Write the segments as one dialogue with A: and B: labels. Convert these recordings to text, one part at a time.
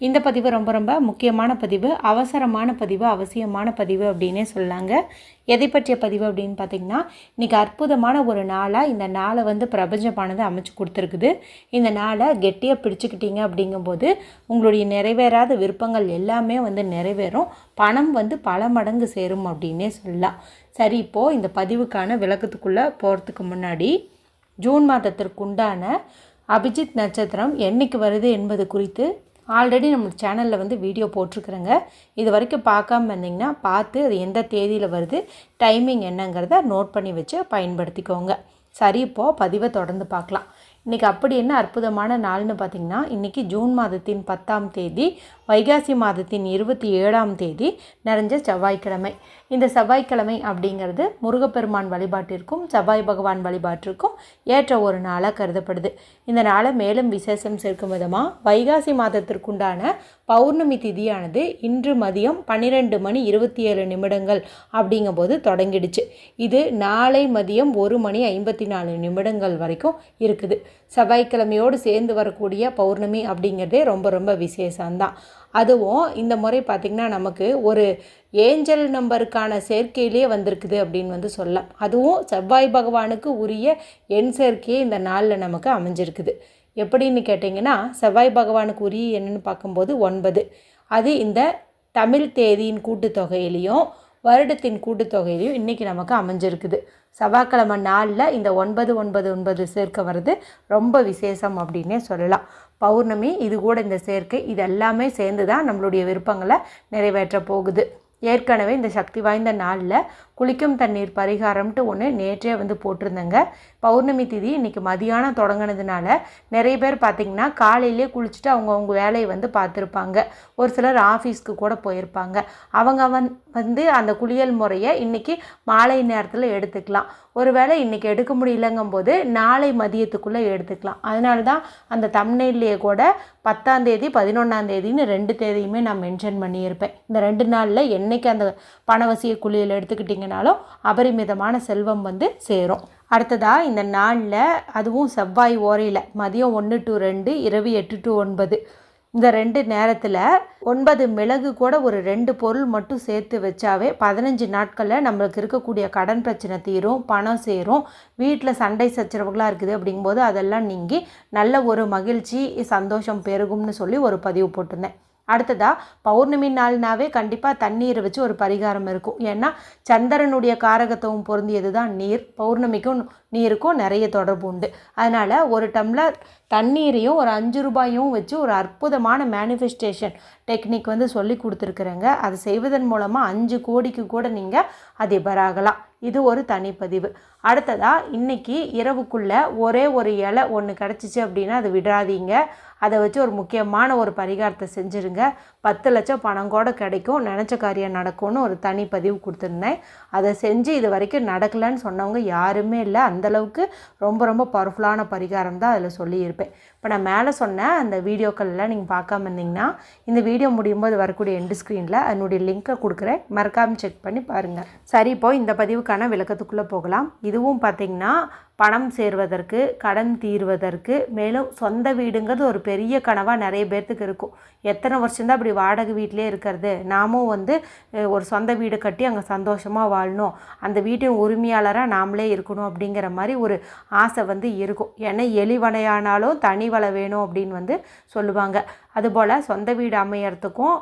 A: இந்த பதிவு ரொம்ப ரொம்ப முக்கியமான பதிவு அவசரமான பதிவு அவசியமான பதிவு அப்படின்னே சொல்லாங்க. எதை பற்றிய பதிவு அப்படின்னு பார்த்திங்கன்னா இன்றைக்கி அற்புதமான ஒரு நாளாக இந்த நாளை வந்து பிரபஞ்சமானது அமைச்சு கொடுத்துருக்குது. இந்த நாளை கெட்டியாக பிடிச்சிக்கிட்டீங்க அப்படிங்கும்போது உங்களுடைய நிறைவேறாத விருப்பங்கள் எல்லாமே வந்து நிறைவேறும். பணம் வந்து பல மடங்கு சேரும் அப்படின்னே சொல்லலாம். சரி இப்போது இந்த பதிவுக்கான விளக்கத்துக்குள்ளே போகிறதுக்கு முன்னாடி ஜூன் மாதத்திற்குண்டான அபிஜித் நட்சத்திரம் என்னைக்கு வருது என்பது குறித்து ஆல்ரெடி நம்ம சேனலில் வந்து வீடியோ போட்டிருக்குறேங்க. இது வரைக்கும் பார்க்காம இருந்தீங்கன்னா பார்த்து அது எந்த தேதியில் வருது டைமிங் என்னங்கிறத நோட் பண்ணி வச்சு பயன்படுத்திக்கோங்க. சரி இப்போது பதிவை தொடர்ந்து பார்க்கலாம். இன்றைக்கி அப்படி என்ன அற்புதமான நாள்னு பார்த்திங்கன்னா இன்றைக்கி ஜூன் மாதத்தின் பத்தாம் தேதி வைகாசி மாதத்தின் இருபத்தி ஏழாம் தேதி நிறைஞ்ச செவ்வாய்க்கிழமை. இந்த செவ்வாய்க்கிழமை அப்படிங்கிறது முருகப்பெருமான் வழிபாட்டிற்கும் செவ்வாய் பகவான் வழிபாட்டிற்கும் ஏற்ற ஒரு நாளாக கருதப்படுது. இந்த நாளை மேலும் விசேஷம் சேர்க்கும் விதமாக வைகாசி மாதத்திற்குண்டான பௌர்ணமி திதியானது இன்று மதியம் பன்னிரெண்டு மணி இருபத்தி ஏழு நிமிடங்கள் அப்படிங்கும்போது தொடங்கிடுச்சு. இது நாளை மதியம் ஒரு மணி ஐம்பத்தி நாலு நிமிடங்கள் வரைக்கும் இருக்குது. செவ்வாய்க்கிழமையோடு சேர்ந்து வரக்கூடிய பௌர்ணமி அப்படிங்கிறதே ரொம்ப ரொம்ப விசேஷம்தான். அதுவும் இந்த முறை பார்த்திங்கன்னா நமக்கு ஒரு ஏஞ்சல் நம்பருக்கான சேர்க்கையிலே வந்திருக்குது அப்படின்னு வந்து சொல்லலாம். அதுவும் செவ்வாய் பகவானுக்கு உரிய எண் சேர்க்கையே இந்த நாளில் நமக்கு அமைஞ்சிருக்குது. எப்படின்னு கேட்டிங்கன்னா செவ்வாய் பகவானுக்கு உரிய என்னன்னு பார்க்கும்போது ஒன்பது. அது இந்த தமிழ் தேதியின் கூட்டுத்தொகையிலையும் வருடத்தின் கூட்டுத்தொகையிலையும் இன்றைக்கி நமக்கு அமைஞ்சிருக்குது. செவ்வாய்க்கிழமை நாளில் இந்த ஒன்பது ஒன்பது ஒன்பது சேர்க்கை வர்றது ரொம்ப விசேஷம் அப்படின்னே சொல்லலாம். பௌர்ணமி இது கூட இந்த சேர்க்கை இது எல்லாமே சேர்ந்து தான் நம்மளுடைய விருப்பங்களை நிறைவேற்ற போகுது. ஏற்கனவே இந்த சக்தி வாய்ந்த நாளில் குளிக்கும் தண்ணீர் பரிகாரம்ட்டு ஒன்று நேற்றே வந்து போட்டிருந்தேங்க. பௌர்ணமி திதி இன்றைக்கி மதியானம் தொடங்கினதுனால நிறைய பேர் பார்த்திங்கன்னா காலையிலே குளிச்சுட்டு அவங்க அவங்க வேலையை வந்து பார்த்துருப்பாங்க. ஒரு சிலர் ஆஃபீஸ்க்கு கூட போயிருப்பாங்க. அவங்க வந் வந்து அந்த குளியல் முறையை இன்றைக்கி மாலை நேரத்தில் எடுத்துக்கலாம். ஒருவேளை இன்றைக்கி எடுக்க முடியலங்கும்போது நாளை மதியத்துக்குள்ளே எடுத்துக்கலாம். அதனால தான் அந்த தமிழ்லேயே கூட பத்தாந்தேதி பதினொன்றாந்தேதின்னு ரெண்டு தேதியுமே நான் மென்ஷன் பண்ணியிருப்பேன். இந்த ரெண்டு நாளில் என்றைக்கு அந்த பணவசிய குளியல் எடுத்துக்கிட்டிங்கனாலும் அபரிமிதமான செல்வம் வந்து சேரும். அடுத்ததாக இந்த நாளில் அதுவும் செவ்வாய் ஓரையில் மதியம் ஒன்று டு ரெண்டு இரவு எட்டு டு ஒன்பது. இந்த ரெண்டு நேரத்தில் ஒன்பது மிளகு கூட ஒரு ரெண்டு பொருள் மட்டும் சேர்த்து வச்சாவே பதினஞ்சு நாட்களில் நம்மளுக்கு இருக்கக்கூடிய கடன் பிரச்சனை தீரும் பணம் சேரும். வீட்டில் சண்டை சச்சரவுகளாக இருக்குது அப்படிங்கும்போது அதெல்லாம் நீங்கி நல்ல ஒரு மகிழ்ச்சி சந்தோஷம் பெருகும்னு சொல்லி ஒரு பதிவு போட்டிருந்தேன். அடுத்ததாக பௌர்ணமி நாள்னாவே கண்டிப்பாக தண்ணீரை வச்சு ஒரு பரிகாரம் இருக்கும். ஏன்னா சந்திரனுடைய காரகத்துவம் பொருந்தியது தான் நீர். பௌர்ணமிக்கும் நீருக்கும் நிறைய தொடர்பு உண்டு. அதனால் ஒரு டம்ளர் தண்ணீரையும் ஒரு அஞ்சு ரூபாயும் வச்சு ஒரு அற்புதமான மேனிஃபெஸ்டேஷன் டெக்னிக் வந்து சொல்லி கொடுத்துருக்குறேங்க. அதை செய்வதன் மூலமாக அஞ்சு கோடிக்கு கூட நீங்கள் அதிபராகலாம். இது ஒரு தனிப்பதிவு. அடுத்ததாக இன்றைக்கி இரவுக்குள்ளே ஒரே ஒரு இலை ஒன்று கிடச்சிச்சு அப்படின்னா அதை விடாதீங்க. அதை வச்சு ஒரு முக்கியமான ஒரு பரிகாரத்தை செஞ்சுருங்க. பத்து லட்சம் பணம் கூட கிடைக்கும். நினச்ச காரியம் நடக்கும்னு ஒரு தனி பதிவு கொடுத்துருந்தேன். அதை செஞ்சு இது வரைக்கும் நடக்கலைன்னு சொன்னவங்க யாருமே இல்லை. அந்தளவுக்கு ரொம்ப ரொம்ப பவர்ஃபுல்லான பரிகாரம் தான் அதில் சொல்லியிருப்பேன். இப்போ நான் மேலே சொன்ன அந்த வீடியோக்கள்லாம் நீங்கள் பார்க்காம இருந்தீங்கன்னா இந்த வீடியோ முடியும் போது வரக்கூடிய எண்டு ஸ்க்ரீனில் அதனுடைய லிங்க்கை கொடுக்குறேன். மறக்காமல் செக் பண்ணி பாருங்கள் சரி இப்போ இந்த பதிவுக்கான விளக்கத்துக்குள்ளே போகலாம். இதுவும் பார்த்திங்கன்னா பணம் சேர்வதற்கு கடன் தீர்வதற்கு மேலும் சொந்த வீடுங்கிறது ஒரு பெரிய கனவாக நிறைய பேர்த்துக்கு இருக்கும். எத்தனை வருஷம்தான் அப்படி வாடகை வீட்டிலே இருக்கிறது? நாமும் வந்து ஒரு சொந்த வீடு கட்டி அங்கே சந்தோஷமாக வாழணும். அந்த வீட்டின் உரிமையாளராக நாமளே இருக்கணும் அப்படிங்கிற மாதிரி ஒரு ஆசை வந்து இருக்கும். ஏன்னா எலிவனையானாலும் தனி வலை வேணும் அப்படின்னு வந்து சொல்லுவாங்க. அதுபோல் சொந்த வீடு அமையறதுக்கும்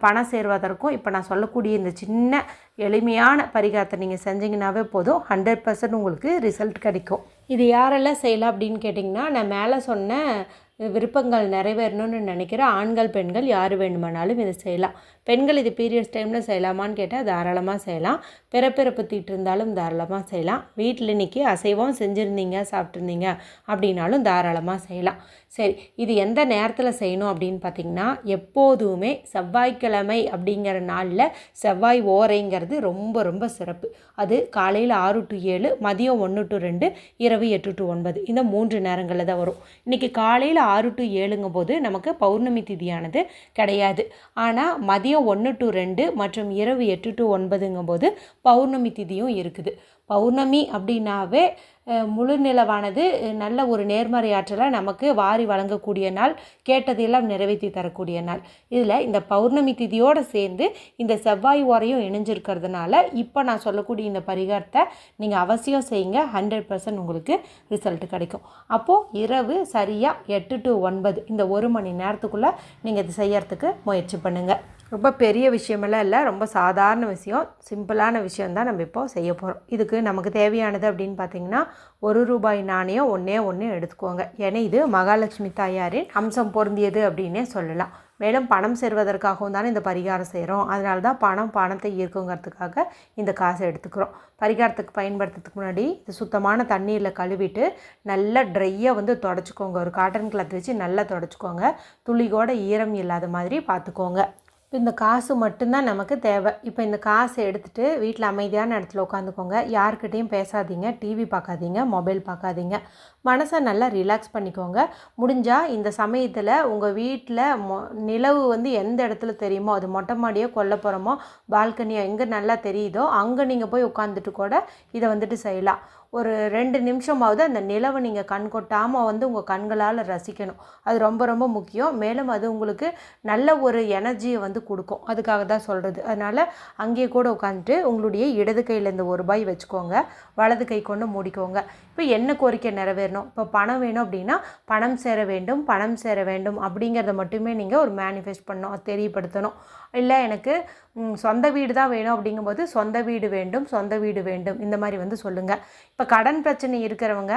A: பணம் சேர்வதற்கும் இப்போ நான் சொல்லக்கூடிய இந்த சின்ன எளிமையான பரிகாரத்தை நீங்கள் செஞ்சீங்கன்னாவே போதும். ஹண்ட்ரட் பர்சன்ட் உங்களுக்கு ரிசல்ட் கிடைக்கும். இது யாரெல்லாம் செய்யலாம் அப்படின்னு கேட்டிங்கன்னா நான் மேலே சொன்ன விருப்பங்கள் நிறைவேறணும்னு நினைக்கிற ஆண்கள் பெண்கள் யார் வேண்டுமானாலும் இதை செய்யலாம். பெண்கள் இது பீரியட்ஸ் டைமில் செய்யலாமான்னு கேட்டால் தாராளமாக செய்யலாம். பிறப்பிறப்பு தீட்டு இருந்தாலும் தாராளமாக செய்யலாம். வீட்டில் இன்னைக்கு அசைவம் செஞ்சுருந்தீங்க சாப்பிட்ருந்தீங்க அப்படின்னாலும் தாராளமாக செய்யலாம். சரி இது எந்த நேரத்தில் செய்யணும் அப்படின்னு பார்த்தீங்கன்னா எப்போதுமே செவ்வாய்க்கிழமை அப்படிங்கிற நாளில் செவ்வாய் ஓரைங்கிறது ரொம்ப ரொம்ப சிறப்பு. அது காலையில் ஆறு டு ஏழு மதியம் ஒன்று டு ரெண்டு இரவு எட்டு டு ஒன்பது. இந்த மூன்று நேரங்களில் தான் வரும். இன்றைக்கி காலையில் ஆறு டு ஏழுங்கும் போது நமக்கு பௌர்ணமி திதியானது கிடையாது. ஆனால் மதியம் ஒன்று டு ரெண்டு மற்றும் இரவு எட்டு டு ஒன்பதுங்கும் போது பௌர்ணமி திதியும் இருக்குது. பௌர்ணமி அப்படின்னாவே முழு நிலவானது நல்ல ஒரு நேர்மறை ஆற்றலை நமக்கு வாரி வழங்கக்கூடிய நாள் கேட்டதையெல்லாம் நிறைவேற்றி தரக்கூடிய நாள். இதில் இந்த பௌர்ணமி திதியோடு சேர்ந்து இந்த செவ்வாய் ஓரையும் இணைஞ்சிருக்கிறதுனால இப்போ நான் சொல்லக்கூடிய இந்த பரிகாரத்தை நீங்கள் அவசியம் செய்யுங்க. ஹண்ட்ரட் பர்சன்ட் உங்களுக்கு ரிசல்ட் கிடைக்கும். அப்போது இரவு சரியாக எட்டு டு ஒன்பது இந்த ஒரு மணி நேரத்துக்குள்ளே நீங்கள் இது செய்யறதுக்கு முயற்சி பண்ணுங்கள் ரொம்ப பெரிய விஷயமெல்லாம் இல்லை ரொம்ப சாதாரண விஷயம். சிம்பிளான விஷயம் தான் நம்ம இப்போ செய்ய போகிறோம் இதுக்கு நமக்கு தேவையானது அப்படின்னு பார்த்தீங்கன்னா ஒரு ரூபாய் நாணயம் ஒன்றே ஒன்று எடுத்துக்கோங்க. ஏன்னா இது மகாலட்சுமி தாயாரின் அம்சம் பொருந்தியது அப்படின்னே சொல்லலாம். மேலும் பணம் சேர்வதற்காகவும் தானே இந்த பரிகாரம் செய்கிறோம் அதனால தான் பணம் பணத்தை ஈர்க்குங்கிறதுக்காக இந்த காசை எடுத்துக்கிறோம். பரிகாரத்துக்கு பயன்படுத்துறதுக்கு முன்னாடி இது சுத்தமான தண்ணீரில் கழுவிட்டு நல்லா ட்ரையாக வந்து தொடச்சிக்கோங்க. ஒரு காட்டன் கிளாத் வச்சு நல்லா தொடச்சிக்கோங்க. துளி கூட ஈரம் இல்லாத மாதிரி பார்த்துக்கோங்க இந்த காசு மட்டும்தான் நமக்கு தேவை. இப்போ இந்த காசை எடுத்துகிட்டு வீட்டில் அமைதியான இடத்துல உட்காந்துக்கோங்க. யார்கிட்டயும் பேசாதீங்க. டிவி பார்க்காதீங்க. மொபைல் பார்க்காதீங்க. மனசை நல்லா ரிலாக்ஸ் பண்ணிக்கோங்க. முடிஞ்சால் இந்த சமயத்தில் உங்கள் வீட்டில் மொ நிலவு வந்து எந்த இடத்துல தெரியுமோ அது மொட்டை மாடியோ கொல்லப்புறமோ பால்கனியோ எங்கே நல்லா தெரியுதோ அங்கே நீங்கள் போய் உட்காந்துட்டு கூட இதை வந்துட்டு செய்யலாம். ஒரு ரெண்டு நிமிஷமாவது அந்த நிலவை நீங்கள் கண் கொட்டாமல் வந்து உங்கள் கண்களால் ரசிக்கணும். அது ரொம்ப ரொம்ப முக்கியம். மேலும் அது உங்களுக்கு நல்ல ஒரு எனர்ஜியை வந்து கொடுக்கும். அதுக்காக தான் சொல்கிறது அதனால் அங்கேயே கூட உட்காந்துட்டு உங்களுடைய இடது கையில் இந்த ஒரு ரூபாய் வச்சுக்கோங்க. வலது கை கொண்டு மூடிக்கோங்க. இப்போ என்ன கோரிக்கை நிறைவேறணும். இப்போ பணம் வேணும் அப்படின்னா பணம் சேர வேண்டும் பணம் சேர வேண்டும் அப்படிங்கிறத மட்டுமே நீங்கள் ஒரு மேனிஃபெஸ்ட் பண்ணணும். தெரியப்படுத்தணும். இல்லை எனக்கு சொந்த வீடு தான் வேணும் அப்படிங்கும்போது சொந்த வீடு வேண்டும் சொந்த வீடு வேண்டும். இந்த மாதிரி வந்து சொல்லுங்கள் இப்போ கடன் பிரச்சனை இருக்கிறவங்க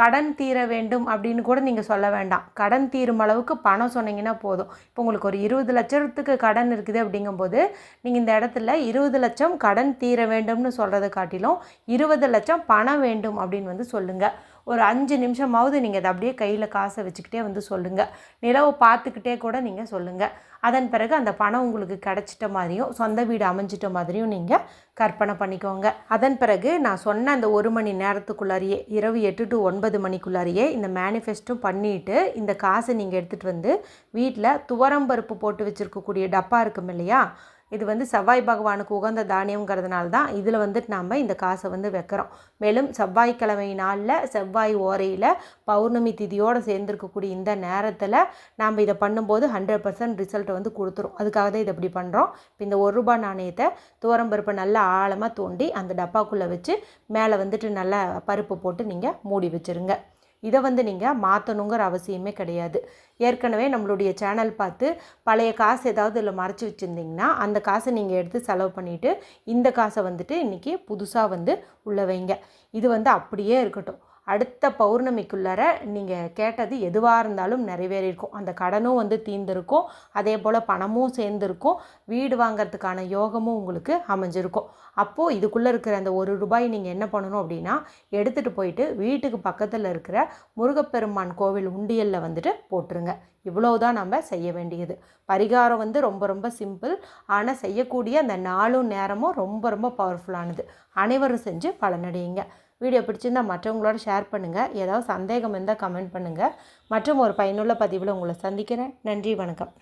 A: கடன் தீர வேண்டும் அப்படின்னு கூட நீங்கள் சொல்ல வேண்டாம். கடன் தீரும் அளவுக்கு பணம் சொன்னீங்கன்னா போதும். இப்போ உங்களுக்கு ஒரு இருபது லட்சத்துக்கு கடன் இருக்குது அப்படிங்கும்போது நீங்கள் இந்த இடத்துல இருபது லட்சம் கடன் தீர வேண்டும்னு சொல்கிறத காட்டிலும் இருபது லட்சம் பணம் வேண்டும் அப்படின்னு வந்து சொல்லுங்கள் ஒரு அஞ்சு நிமிஷமாவது நீங்கள் அதை அப்படியே கையில் காசை வச்சுக்கிட்டே வந்து சொல்லுங்கள் நிலவை பார்த்துக்கிட்டே கூட நீங்கள் சொல்லுங்கள் அதன் பிறகு அந்த பணம் உங்களுக்கு கிடச்சிட்ட மாதிரியும் சொந்த வீடு அமைஞ்சிட்ட மாதிரியும் நீங்கள் கற்பனை பண்ணிக்கோங்க. அதன் பிறகு நான் சொன்ன அந்த ஒரு மணி நேரத்துக்குள்ளாரியே இரவு எட்டு டு ஒன்பது மணிக்குள்ளாரியே இந்த மேனிஃபெஸ்ட்டும் பண்ணிவிட்டு இந்த காசை நீங்கள் எடுத்துகிட்டு வந்து வீட்டில் துவரம்பருப்பு போட்டு வச்சுருக்கக்கூடிய டப்பா இருக்கும் இல்லையா? இது வந்து செவ்வாய் பகவானுக்கு உகந்த தானியங்கிறதுனால தான் இதில் வந்துட்டு நாம் இந்த காசை வந்து வைக்கிறோம். மேலும் செவ்வாய்க்கிழமை நாளில் செவ்வாய் ஓரையில் பௌர்ணமி திதியோடு சேர்ந்துருக்கக்கூடிய இந்த நேரத்தில் நாம் இதை பண்ணும்போது ஹண்ட்ரட் பர்சன்ட் ரிசல்ட் வந்து கொடுத்துரும். அதுக்காக தான் இதை இப்படி பண்ணுறோம் இப்போ இந்த ஒரு ரூபாய் நாணயத்தை துவரம்பருப்பை நல்லா ஆழமாக தோண்டி அந்த டப்பாக்குள்ளே வச்சு மேலே வந்துட்டு நல்லா பருப்பு போட்டு நீங்கள் மூடி வச்சுருங்க. இதை வந்து நீங்கள் மாற்றணுங்கிற அவசியமே கிடையாது. ஏற்கனவே நம்மளுடைய சேனல் பார்த்து பழைய காசு ஏதாவது இதில் மறைச்சி வச்சுருந்தீங்கன்னா அந்த காசை நீங்கள் எடுத்து செலவு பண்ணிவிட்டு இந்த காசை வந்துட்டு இன்றைக்கி புதுசாக வந்து உள்ள வைங்க. இது வந்து அப்படியே இருக்கட்டும். அடுத்த பௌர்ணமிக்குள்ளார நீங்கள் கேட்டது எதுவாக இருந்தாலும் நிறைவேறியிருக்கும். அந்த கடனும் வந்து தீர்ந்திருக்கும். அதே போல் பணமும் சேர்ந்துருக்கும். வீடு வாங்கிறதுக்கான யோகமும் உங்களுக்கு அமைஞ்சிருக்கும். அப்போது இதுக்குள்ளே இருக்கிற அந்த ஒரு ரூபாய் நீங்கள் என்ன பண்ணணும் அப்படின்னா எடுத்துகிட்டு போயிட்டு வீட்டுக்கு பக்கத்தில் இருக்கிற முருகப்பெருமான் கோவில் உண்டியலில் வந்துட்டு போட்டுருங்க. இவ்வளவுதான் நம்ம செய்ய வேண்டியது. பரிகாரம் வந்து ரொம்ப ரொம்ப சிம்பிள். ஆனால் செய்யக்கூடிய அந்த நாளும் நேரமும் ரொம்ப ரொம்ப பவர்ஃபுல்லானது அனைவரும் செஞ்சு பலனடையுங்க. வீடியோ பிடிச்சிருந்தா மற்றவங்களோட ஷேர் பண்ணுங்கள் ஏதாவது சந்தேகம் இருந்தால் கமெண்ட் பண்ணுங்கள் மற்றும் ஒரு பயனுள்ள பதிவில் உங்களை சந்திக்கிறேன். நன்றி வணக்கம்.